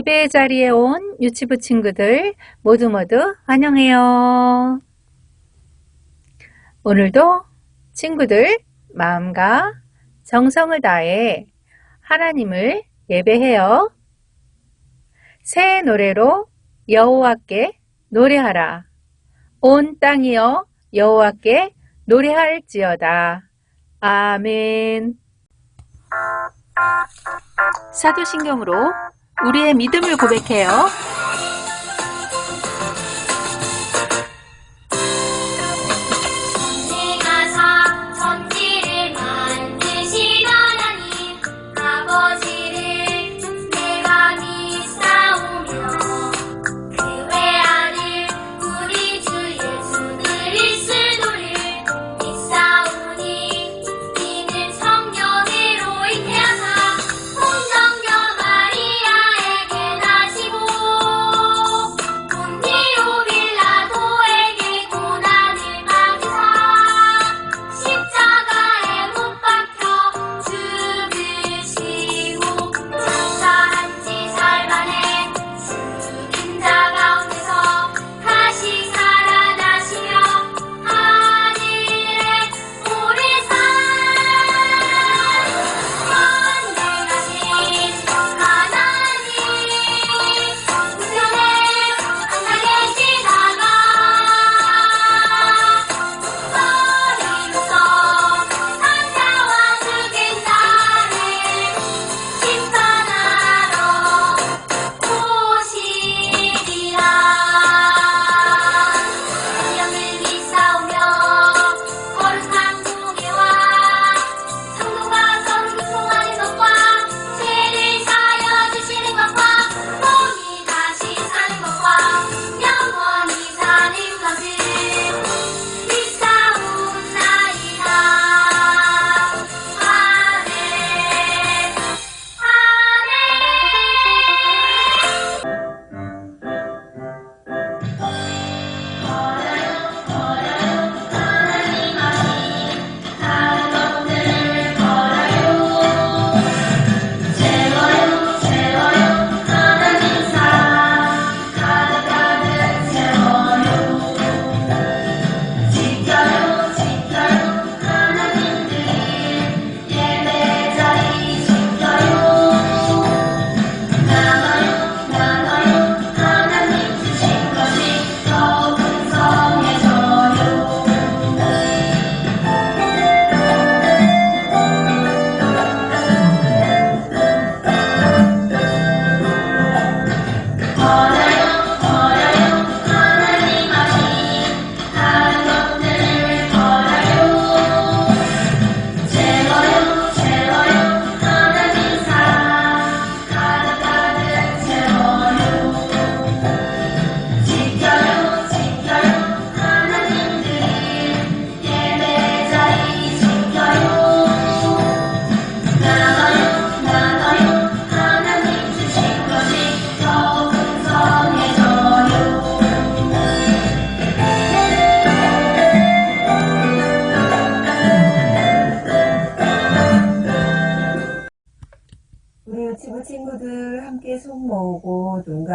예배 자리에 온 유치부 친구들 모두 모두 환영해요. 오늘도 친구들 마음과 정성을 다해 하나님을 예배해요. 새 노래로 여호와께 노래하라. 온 땅이여 여호와께 노래할지어다. 아멘. 사도신경으로 우리의 믿음을 고백해요.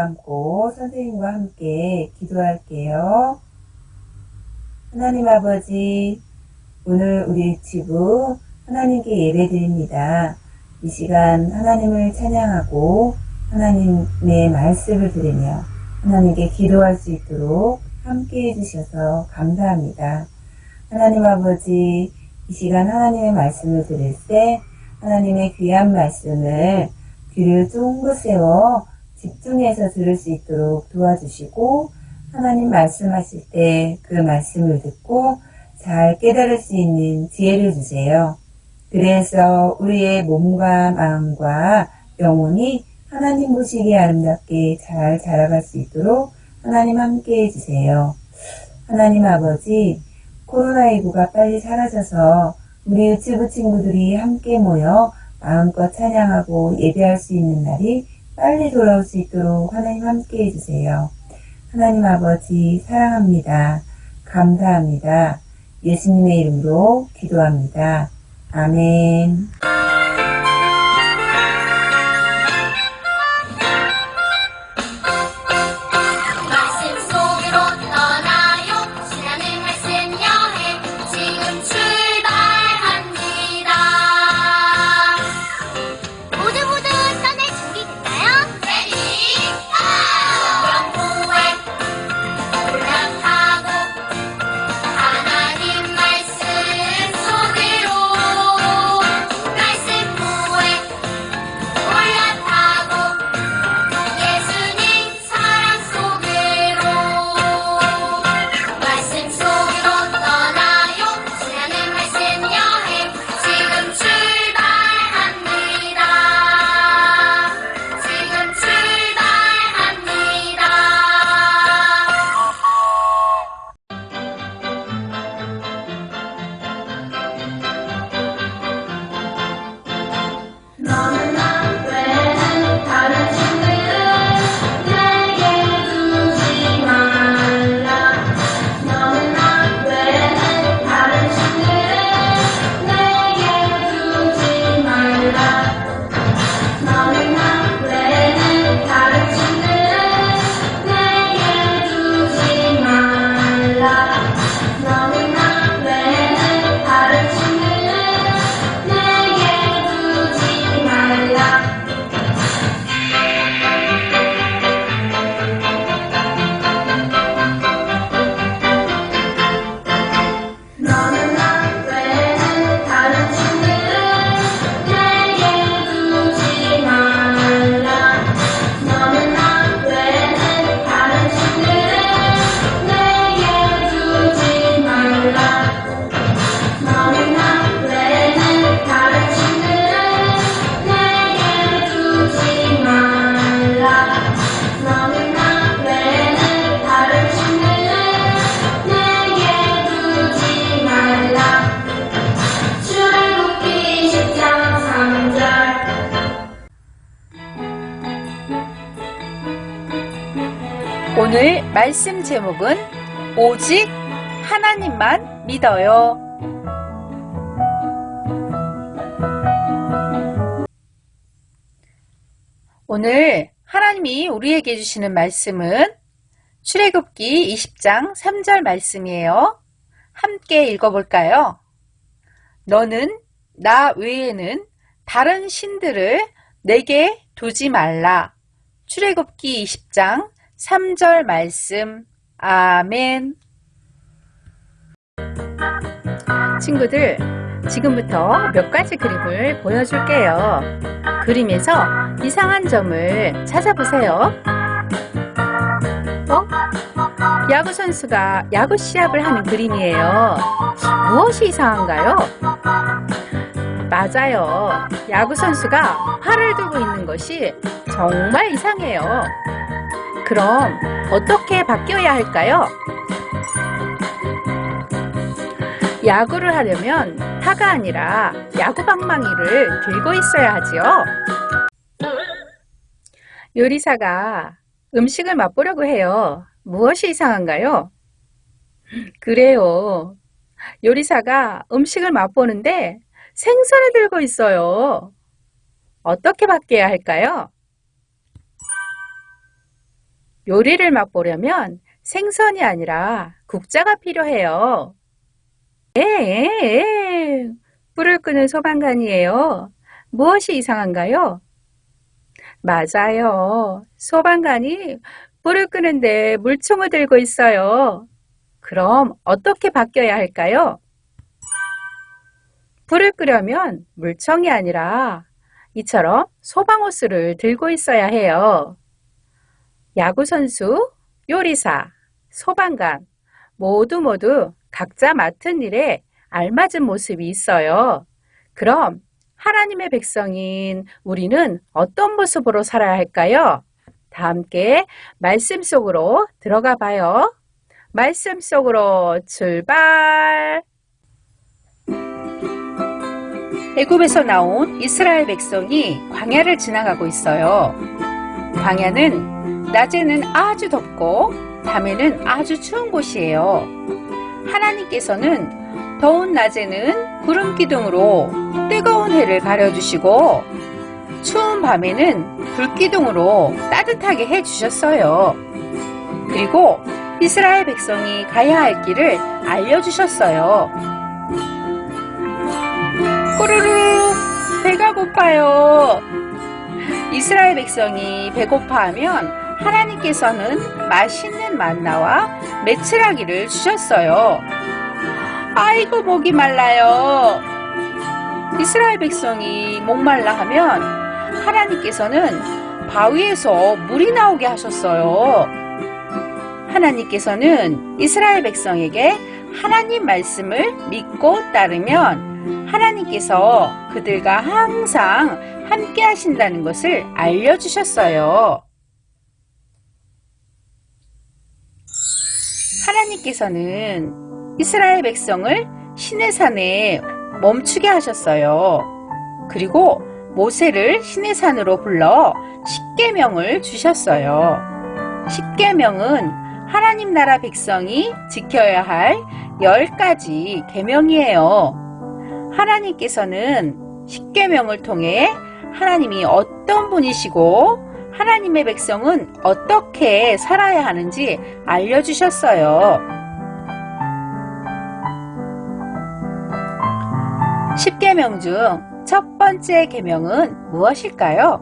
감고 선생님과 함께 기도할게요. 하나님 아버지, 오늘 우리 유치부 하나님께 예배 드립니다. 이 시간 하나님을 찬양하고 하나님의 말씀을 들으며 하나님께 기도할 수 있도록 함께 해주셔서 감사합니다. 하나님 아버지, 이 시간 하나님의 말씀을 들을 때 하나님의 귀한 말씀을 귀를 쫑긋 세워 집중해서 들을 수 있도록 도와주시고 하나님 말씀하실 때 그 말씀을 듣고 잘 깨달을 수 있는 지혜를 주세요. 그래서 우리의 몸과 마음과 영혼이 하나님 보시기에 아름답게 잘 자라갈 수 있도록 하나님 함께 해주세요. 하나님 아버지, 코로나19가 빨리 사라져서 우리 유치부 친구들이 함께 모여 마음껏 찬양하고 예배할 수 있는 날이 빨리 돌아올 수 있도록 하나님 함께 해주세요. 하나님 아버지 사랑합니다. 감사합니다. 예수님의 이름으로 기도합니다. 아멘. 오늘 말씀 제목은 오직 하나님만 믿어요. 오늘 하나님이 우리에게 주시는 말씀은 출애굽기 20장 3절 말씀이에요. 함께 읽어볼까요? 너는 나 외에는 다른 신들을 내게 두지 말라. 출애굽기 20장 3절 말씀. 아멘. 친구들, 지금부터 몇 가지 그림을 보여줄게요. 그림에서 이상한 점을 찾아보세요. 어? 야구 선수가 야구 시합을 하는 그림이에요. 무엇이 이상한가요? 맞아요. 야구 선수가 팔을 들고 있는 것이 정말 이상해요. 그럼 어떻게 바뀌어야 할까요? 야구를 하려면 타가 아니라 야구 방망이를 들고 있어야 하지요. 요리사가 음식을 맛보려고 해요. 무엇이 이상한가요? 그래요. 요리사가 음식을 맛보는데 생선을 들고 있어요. 어떻게 바뀌어야 할까요? 요리를 맛보려면 생선이 아니라 국자가 필요해요. 에, 에, 에. 불을 끄는 소방관이에요. 무엇이 이상한가요? 맞아요. 소방관이 불을 끄는데 물총을 들고 있어요. 그럼 어떻게 바뀌어야 할까요? 불을 끄려면 물총이 아니라 이처럼 소방호스를 들고 있어야 해요. 야구선수, 요리사, 소방관 모두 모두 각자 맡은 일에 알맞은 모습이 있어요. 그럼 하나님의 백성인 우리는 어떤 모습으로 살아야 할까요? 다 함께 말씀 속으로 들어가 봐요. 말씀 속으로 출발! 애굽에서 나온 이스라엘 백성이 광야를 지나가고 있어요. 광야는 낮에는 아주 덥고 밤에는 아주 추운 곳이에요. 하나님께서는 더운 낮에는 구름 기둥으로 뜨거운 해를 가려주시고 추운 밤에는 불 기둥으로 따뜻하게 해주셨어요. 그리고 이스라엘 백성이 가야 할 길을 알려주셨어요. 꼬르르 배가 고파요. 이스라엘 백성이 배고파하면 하나님께서는 맛있는 만나와 메추라기를 주셨어요. 아이고 목이 말라요. 이스라엘 백성이 목말라 하면 하나님께서는 바위에서 물이 나오게 하셨어요. 하나님께서는 이스라엘 백성에게 하나님 말씀을 믿고 따르면 하나님께서 그들과 항상 함께 하신다는 것을 알려주셨어요. 하나님께서는 이스라엘 백성을 시내산에 멈추게 하셨어요. 그리고 모세를 시내산으로 불러 십계명을 주셨어요. 십계명은 하나님 나라 백성이 지켜야 할열 가지 계명이에요. 하나님께서는 십계명을 통해 하나님이 어떤 분이시고 하나님의 백성은 어떻게 살아야 하는지 알려주셨어요. 십계명 중 첫 번째 계명은 무엇일까요?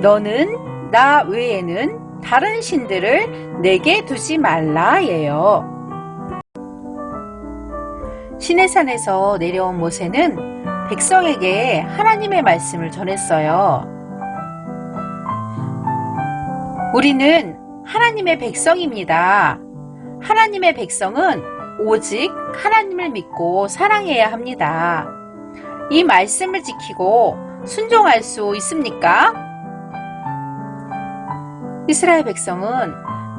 너는 나 외에는 다른 신들을 내게 두지 말라예요. 시내산에서 내려온 모세는 백성에게 하나님의 말씀을 전했어요. 우리는 하나님의 백성입니다. 하나님의 백성은 오직 하나님을 믿고 사랑해야 합니다. 이 말씀을 지키고 순종할 수 있습니까? 이스라엘 백성은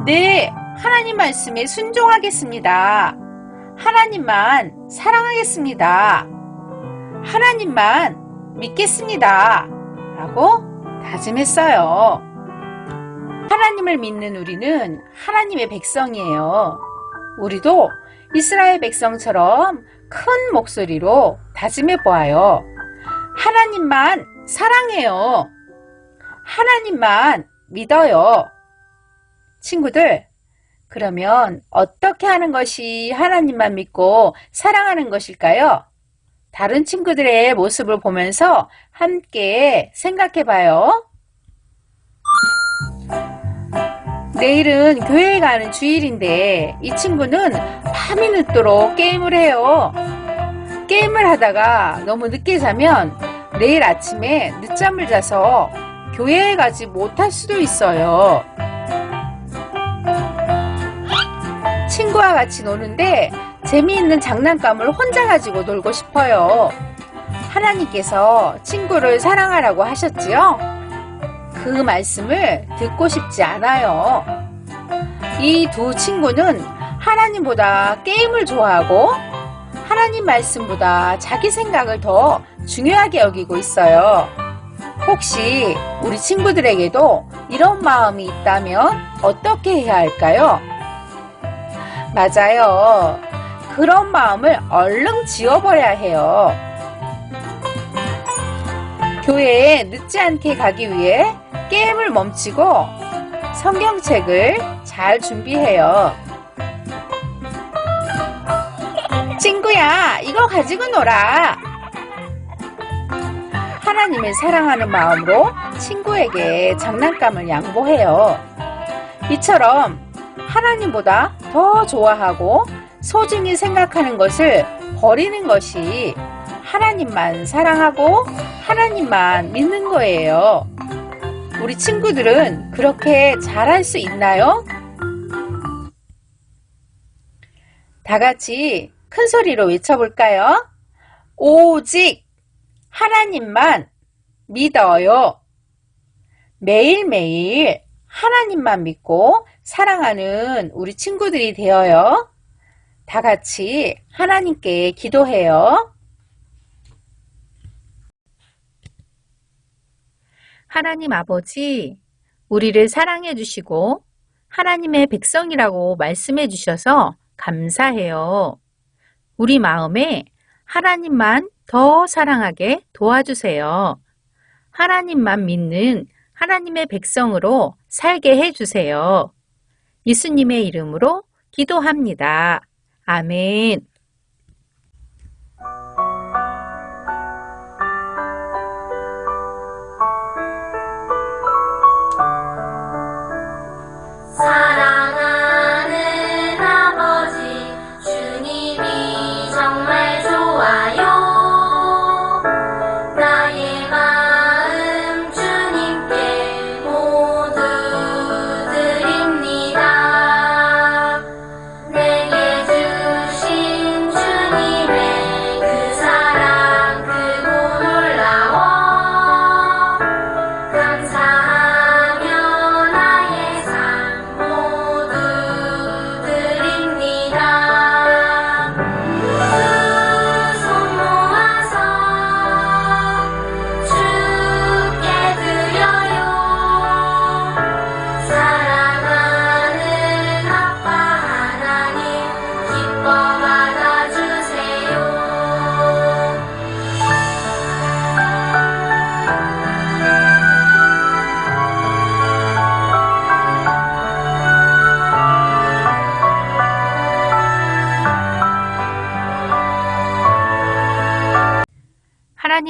네, 하나님 말씀에 순종하겠습니다. 하나님만 사랑하겠습니다. 하나님만 믿겠습니다. 라고 다짐했어요. 하나님을 믿는 우리는 하나님의 백성이에요. 우리도 이스라엘 백성처럼 큰 목소리로 다짐해 보아요. 하나님만 사랑해요. 하나님만 믿어요. 친구들, 그러면 어떻게 하는 것이 하나님만 믿고 사랑하는 것일까요? 다른 친구들의 모습을 보면서 함께 생각해 봐요. 내일은 교회에 가는 주일인데 이 친구는 밤이 늦도록 게임을 해요. 게임을 하다가 너무 늦게 자면 내일 아침에 늦잠을 자서 교회에 가지 못할 수도 있어요. 친구와 같이 노는데 재미있는 장난감을 혼자 가지고 놀고 싶어요. 하나님께서 친구를 사랑하라고 하셨지요? 그 말씀을 듣고 싶지 않아요. 이 두 친구는 하나님보다 게임을 좋아하고 하나님 말씀보다 자기 생각을 더 중요하게 여기고 있어요. 혹시 우리 친구들에게도 이런 마음이 있다면 어떻게 해야 할까요? 맞아요. 그런 마음을 얼른 지워버려야 해요. 교회에 늦지 않게 가기 위해 게임을 멈추고 성경책을 잘 준비해요. 친구야, 이거 가지고 놀아. 하나님을 사랑하는 마음으로 친구에게 장난감을 양보해요. 이처럼 하나님보다 더 좋아하고 소중히 생각하는 것을 버리는 것이 하나님만 사랑하고 하나님만 믿는 거예요. 우리 친구들은 그렇게 잘할 수 있나요? 다 같이 큰 소리로 외쳐볼까요? 오직 하나님만 믿어요. 매일매일 하나님만 믿고 사랑하는 우리 친구들이 되어요. 다 같이 하나님께 기도해요. 하나님 아버지, 우리를 사랑해 주시고 하나님의 백성이라고 말씀해 주셔서 감사해요. 우리 마음에 하나님만 더 사랑하게 도와주세요. 하나님만 믿는 하나님의 백성으로 살게 해주세요. 예수님의 이름으로 기도합니다. 아멘.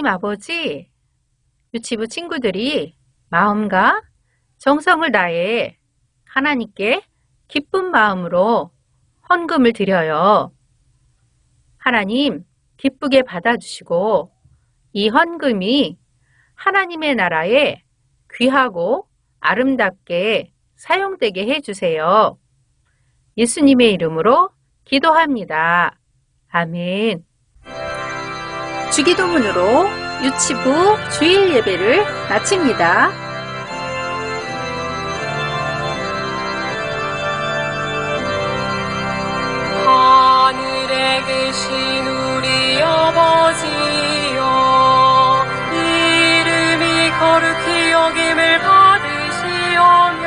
하나님 아버지, 유치부 친구들이 마음과 정성을 다해 하나님께 기쁜 마음으로 헌금을 드려요. 하나님, 기쁘게 받아주시고 이 헌금이 하나님의 나라에 귀하고 아름답게 사용되게 해주세요. 예수님의 이름으로 기도합니다. 아멘. 주기도문으로 유치부 주일 예배를 마칩니다. 하늘에 계신 우리 아버지여 이름이 거룩히 여김을 받으시오며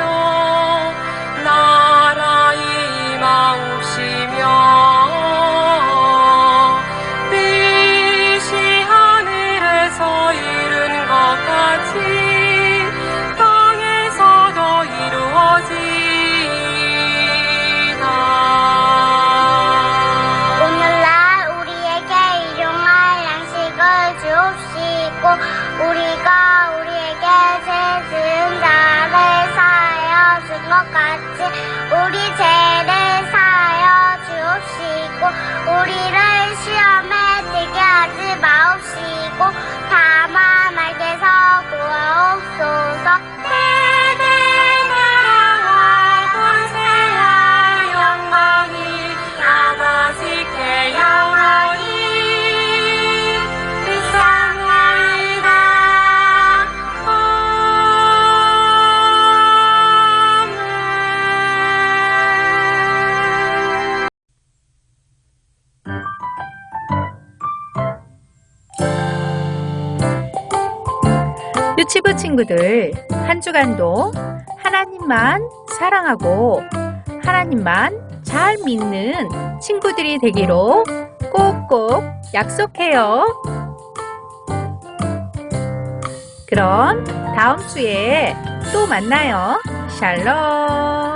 같이 우리 죄를 사여 주옵시고 우리를 시험 유치부 친구들, 한 주간도 하나님만 사랑하고 하나님만 잘 믿는 친구들이 되기로 꼭꼭 약속해요. 그럼 다음 주에 또 만나요. 샬롬.